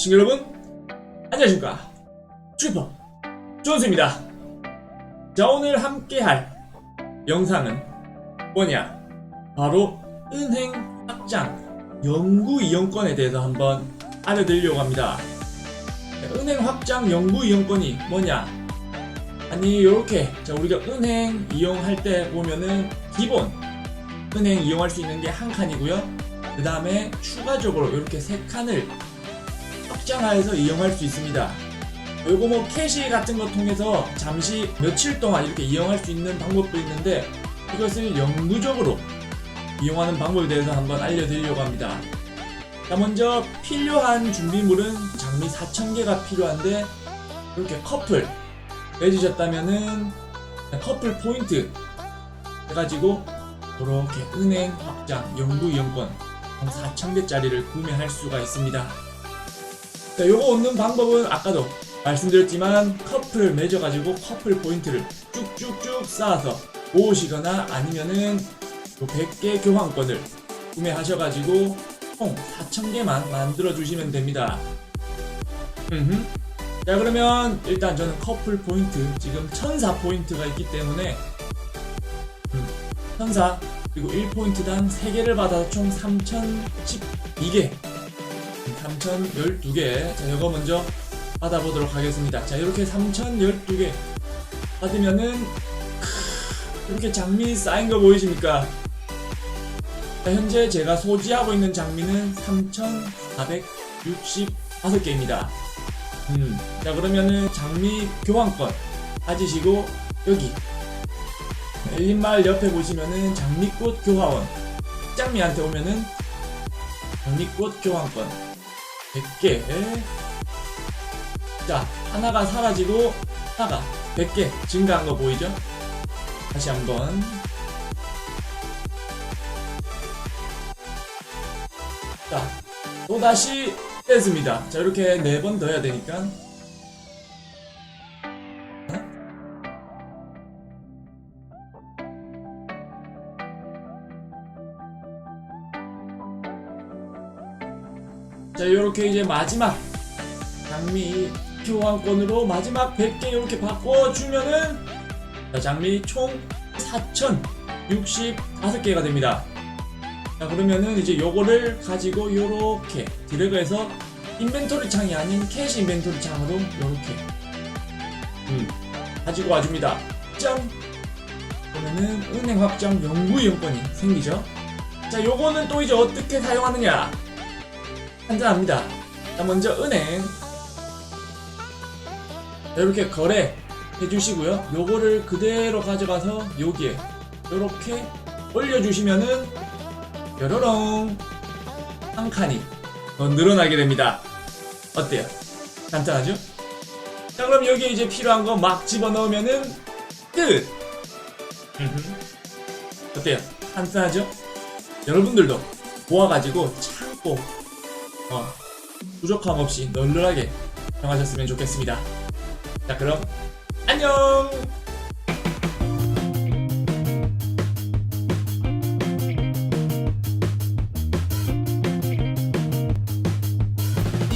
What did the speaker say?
친구 여러분 안녕하십니까? 슈퍼 존스입니다. 자 오늘 함께 할 영상은 뭐냐? 바로 은행 확장 연구 이용권에 대해서 한번 알려드리려고 합니다. 자, 은행 확장 연구 이용권이 뭐냐? 아니 이렇게 자 우리가 은행 이용할 때 보면은 기본 은행 이용할 수 있는 게 한 칸이고요. 그 다음에 추가적으로 이렇게 세 칸을 확장하여서 이용할 수 있습니다. 요거 뭐 캐시 같은 거 통해서 잠시 며칠 동안 이렇게 이용할 수 있는 방법도 있는데 이것을 영구적으로 이용하는 방법에 대해서 한번 알려드리려고 합니다. 자 먼저 필요한 준비물은 장미 4,000개가 필요한데 이렇게 커플 내주셨다면은 커플 포인트 해가지고 이렇게 은행 확장 연구 이용권 4,000개짜리를 구매할 수가 있습니다. 자, 요거 얻는 방법은 아까도 말씀드렸지만 커플을 맺어가지고 커플 포인트를 쭉쭉쭉 쌓아서 모으시거나 아니면은 요 100개 교환권을 구매하셔가지고 총 4,000개만 만들어주시면 됩니다. 음흠. 자, 그러면 일단 저는 커플 포인트, 지금 천사 포인트가 있기 때문에 음, 천사 그리고 1포인트당 3개를 받아서 총 3012개 3012개. 자 이거 먼저 받아보도록 하겠습니다. 자 이렇게 3012개 받으면은 크, 이렇게 장미 쌓인 거 보이십니까? 자, 현재 제가 소지하고 있는 장미는 3465개입니다. 음, 자 그러면은 장미 교환권 가지시고 여기 엘린마을 옆에 보시면은 장미꽃 교화원 짱미한테 오면은 장미꽃 교환권 100개. 자 하나가 사라지고 하나가 100개 증가한 거 보이죠? 다시 한번. 자 또다시 뺐습니다. 자 이렇게 네 번 더 해야 되니까 자 이렇게 이제 마지막 장미 교환권으로 마지막 100개 이렇게 바꿔주면은 자 장미 총 4065개가 됩니다. 자 그러면은 이제 요거를 가지고 요렇게 드래그해서 인벤토리 창이 아닌 캐시 인벤토리 창으로 요렇게 음, 가지고 와줍니다. 짠 그러면은 은행 확장 연구 이용권이 생기죠. 자 요거는 또 이제 어떻게 사용하느냐 간단합니다. 자, 먼저 은행 이렇게 거래 해주시고요. 요거를 그대로 가져가서 여기에 이렇게 올려주시면은 뾰로롱 한 칸이 더 늘어나게 됩니다. 어때요? 간단하죠? 자 그럼 여기에 이제 필요한 거 막 집어넣으면은 끝! 어때요? 간단하죠? 여러분들도 모아가지고 창고 어, 부족함 없이 널널하게 사용하셨으면 좋겠습니다. 자, 그럼 안녕!